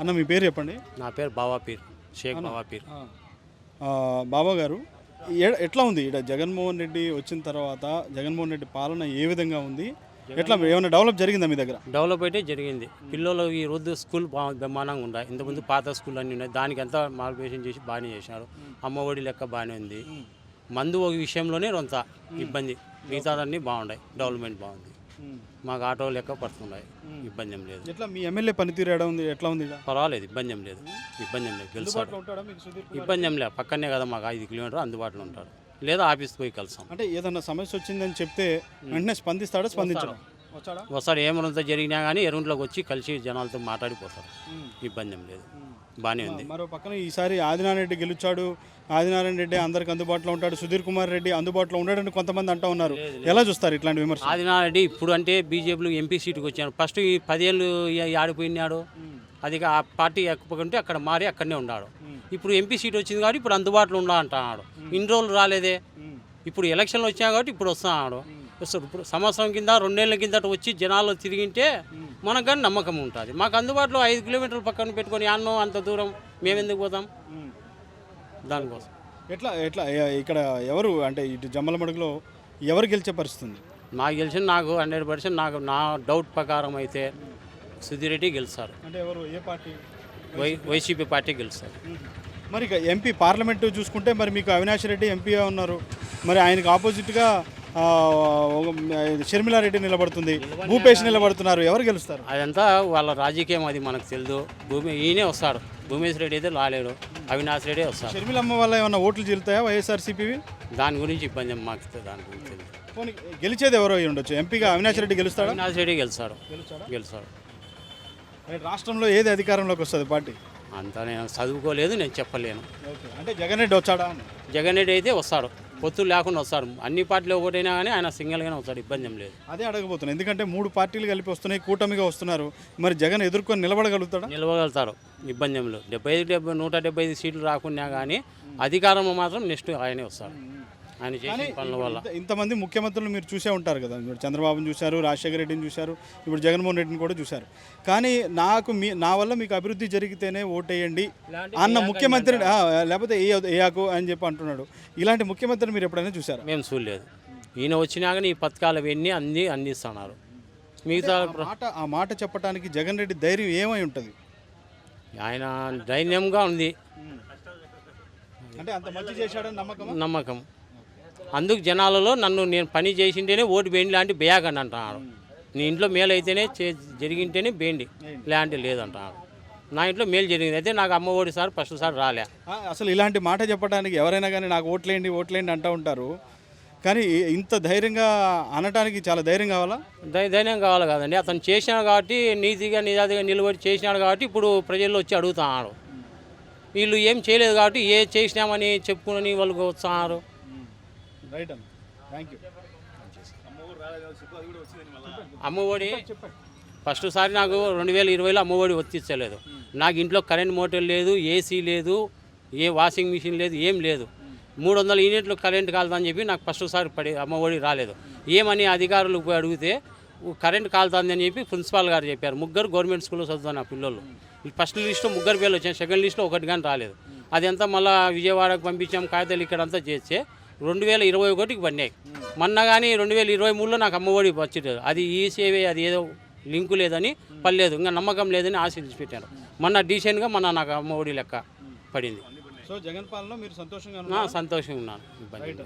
అన్న మీ పేరు చెప్పండి. నా పేరు బావాపీర్ షేక్ బావాపీర్. ఆ, బాబా గారు ఎట్లా ఉంది? ఇక్కడ జగన్మోహన్ రెడ్డి వచ్చిన తర్వాత జగన్మోహన్ రెడ్డి పాలన ఏ విధంగా ఉంది? ఎట్లా ఏమైనా డెవలప్ జరిగిందా మీ దగ్గర? డెవలప్ అయితే జరిగింది. పిల్లలు ఈ రోజు స్కూల్ బాగా బ్రహ్మాండంగా ఉన్నాయి ఇంతకుముందు పాత స్కూల్ అన్నీ ఉన్నాయి. దానికి అంతా మాల్పేషన్ చేసి బాగానే చేసినారు. అమ్మ ఒడి లెక్క బాగానే ఉంది. మందు ఒక విషయంలోనే రొంత ఇబ్బంది. మిగతాదన్నీ బాగున్నాయి డెవలప్మెంట్ బాగుంది. మాకు ఆటో లెక్క పడుతున్నాయి. ఇబ్బంది ఏం లేదు. ఎట్లా మీ ఎమ్మెల్యే పనితీరు ఎడ ఉంది? ఎట్లా ఉంది పర్వాలేదు ఇబ్బంది ఏం లేదు. ఇబ్బంది ఏం లేదు. గెలుస్తాడు. ఉంటాడా మీకు సుధీర్ ఇబ్బంది ఏం లేదు. పక్కనే కదా మాకు ఐదు కిలోమీటర్ అందుబాటులో ఉంటాడు. లేదా ఆఫీస్కి పోయి కలుస్తాం. అంటే ఏదన్నా సమస్య వచ్చిందని చెప్తే వెంటనే స్పందిస్తాడా? స్పందించడం? ఒకసారి ఏమనంత జరిగినా కానీ ఎరువులోకి వచ్చి కలిసి జనాలతో మాట్లాడిపోతారు. ఇబ్బంది ఏం లేదు. బాగానే ఉంది. మరో పక్కన ఈసారి ఆదినారాయణ రెడ్డి గెలుచాడు. ఆదినారాయణ రెడ్డి అందరికి అందుబాటులో ఉంటాడు. సుధీర్ కుమార్ రెడ్డి అందుబాటులో ఉన్నాడని కొంతమంది అంటా ఉన్నారు. ఎలా చూస్తారు ఇట్లాంటి విమర్శ ఆదినారెడ్డి ఇప్పుడు అంటే బీజేపీలో ఎంపీ సీటుకి వచ్చాను ఫస్ట్ ఈ పదేళ్ళు ఆడిపోయినాడు. అది ఆ పార్టీ ఎక్కకుంటే అక్కడ మారి అక్కడనే ఉన్నాడు. ఇప్పుడు ఎంపీ సీట్ వచ్చింది కాబట్టి ఇప్పుడు అందుబాటులో ఉండా అంటున్నాడు ఇన్ని రోజులు రాలేదే. ఇప్పుడు ఎలక్షన్లు వచ్చాయి కాబట్టి ఇప్పుడు వస్తున్నాడు. వస్తాడు ఇప్పుడు సంవత్సరం కింద రెండేళ్ళ కిందట వచ్చి జనాలు తిరిగింటే మనకు కానీ నమ్మకం ఉంటుంది. మాకు అందుబాటులో ఐదు కిలోమీటర్ల పక్కన పెట్టుకొని అన్నో అంత దూరం మేము ఎందుకు పోతాం? దానికోసం. ఎట్లా ఎట్లా ఇక్కడ ఎవరు అంటే ఇటు జమ్మలమడుగులో ఎవరు గెలిచే పరిస్థితి ఉంది నాకు తెలిసిన నాకు హండ్రెడ్ పర్సెంట్ నాకు నా డౌట్ ప్రకారం అయితే సుధీర్ రెడ్డి గెలుస్తారు. అంటే ఎవరు ఏ పార్టీ? వై వైసీపీ పార్టీ గెలుస్తారు. మరి ఇక ఎంపీ పార్లమెంటు చూసుకుంటే మరి మీకు అవినాష్ రెడ్డి ఎంపీగా ఉన్నారు. మరి ఆయనకు ఆపోజిట్గా షర్మిలారెడ్డి నిలబడుతుంది. భూపేష్ నిలబడుతున్నారు. ఎవరు గెలుస్తారు? అదంతా వాళ్ళ రాజకీయం అది మనకు తెలియదు భూమి ఈయనే వస్తాడు. భూమేష్ రెడ్డి అయితే రాలేడు అవినాష్ రెడ్డి వస్తాడు. షర్మిలమ్మ వల్ల ఏమైనా ఓట్లు చెల్లుతాయా వైఎస్ఆర్సీపీవి? దాని గురించి ఇబ్బంది మాకు దాని గురించి గెలిచేది ఎవరో ఉండొచ్చు. ఎంపీగా అవినాష్ రెడ్డి గెలుస్తాడా? అవినాష్ రెడ్డి గెలుస్తాడు. గెలుస్తాడా? రాష్ట్రంలో ఏది అధికారంలోకి వస్తుంది పార్టీ? అంతా నేను చదువుకోలేదు నేను చెప్పలేను. అంటే జగన్ రెడ్డి వచ్చాడా జగన్ రెడ్డి అయితే వస్తాడు. పొత్తులు లేకుండా వస్తాడు అన్ని పార్టీలు ఒకటైనా కానీ ఆయన సింగిల్గానే వస్తాడు. ఇబ్బంది ఏం లేదు. అదే అడగబోతున్నాను ఎందుకంటే మూడు పార్టీలు కలిపి వస్తున్నాయి కూటమిగా వస్తున్నారు. మరి జగన్ ఎదుర్కొని నిలబడగలుగుతాడా? నిలవగలుగుతారు ఇబ్బంది ఏం లేదు. డెబ్బై ఐదు డెబ్బై నూట డెబ్బై ఐదు సీట్లు రాకున్నా కానీ అధికారంలో మాత్రం నెక్స్ట్ ఆయనే వస్తాడు. ఆయన చేసిన పనుల వల్ల. ఇంత- ఇంతమంది ముఖ్యమంత్రులు మీరు చూసే ఉంటారు కదా. మీరు చంద్రబాబుని చూశారు రాజశేఖర రెడ్డిని చూశారు ఇప్పుడు జగన్మోహన్ రెడ్డిని కూడా చూశారు. కానీ నాకు మీ నా వల్ల మీకు అభివృద్ధి జరిగితేనే ఓటేయండి అన్న ముఖ్యమంత్రి లేకపోతే ఏ ఏయాకు అని చెప్పి అంటున్నాడు. ఇలాంటి ముఖ్యమంత్రిని మీరు ఎప్పుడైనా చూసారా మేము చూడలేదు. ఈయన వచ్చినా కానీ ఈ పథకాలు అవన్నీ అన్నీ అందిస్తున్నారు. మిగతా ఆ మాట ఆ మాట చెప్పడానికి జగన్ రెడ్డి ధైర్యం ఏమై ఉంటుంది? ఆయన ధైర్యంగా ఉంది. అంటే అంత మంచి చేశాడని నమ్మకం నమ్మకం. అందుకు జనాలలో నన్ను నేను పని చేసింటేనే ఓటు బేండి లాంటి బేయకండి అంటున్నాడు నీ ఇంట్లో మేలు అయితేనే చే జరిగింటేనే బేండి లేదంటే లేదంటున్నాడు నా ఇంట్లో మేలు జరిగింది. అయితే నాకు అమ్మ ఓడి సార్ ఫస్ట్ సార్ రాలే. అసలు ఇలాంటి మాట చెప్పడానికి ఎవరైనా కానీ నాకు ఓట్లేండి ఓట్లేండి అంటూ ఉంటారు. కానీ ఇంత ధైర్యంగా అనటానికి చాలా ధైర్యం కావాలా? ధైర్యం కావాలి కదండి. అతను చేసినాడు కాబట్టి నీతిగా నిజాతిగా నిలబడి చేసినాడు కాబట్టి ఇప్పుడు ప్రజల్లో వచ్చి అడుగుతున్నాడు వీళ్ళు ఏం చేయలేదు కాబట్టి ఏ చేసినామని చెప్పుకుని వాళ్ళు వస్తున్నారు రైట్ అన్న. థ్యాంక్ యూ అమ్మఒడి ఫస్ట్ సారి నాకు రెండు వేల ఇరవైలో అమ్మఒడి వర్తించలేదు నాకు ఇంట్లో కరెంట్ మోటార్ లేదు ఏసీ లేదు ఏ వాషింగ్ మిషన్ లేదు ఏం లేదు. మూడు వందల యూనిట్లు కరెంట్ కాలుతుందని చెప్పి నాకు ఫస్ట్ సారి పడి అమ్మఒడి రాలేదు. ఏమని అధికారులకు పోయి అడిగితే "ఓ, కరెంట్ కాలుతుంది అని చెప్పి ప్రిన్సిపాల్ గారు చెప్పారు. ముగ్గురు గవర్నమెంట్ స్కూల్లో చదువుతాను ఆ పిల్లలు ఈ ఫస్ట్ లిస్ట్లో ముగ్గురు పేర్లు వచ్చాయి సెకండ్ లిస్ట్లో ఒకటి కానీ రాలేదు. అదంతా మళ్ళీ విజయవాడకు పంపించాం కాగితాలు ఇక్కడంతా చేస్తే రెండు వేల ఇరవై ఒకటికి పడినాయి. మొన్న కానీ రెండు వేల ఇరవై మూడులో నాకు అమ్మఒడి వచ్చేది. అది ఈ సేవే అది ఏదో లింకు లేదని పర్లేదు ఇంకా నమ్మకం లేదని ఆశీర్చి పెట్టారు మొన్న డీసెంట్గా మొన్న నాకు అమ్మఒడి లెక్క పడింది. సో జగన్ పాలన మీరు సంతోషంగా సంతోషంగా ఉన్నాను.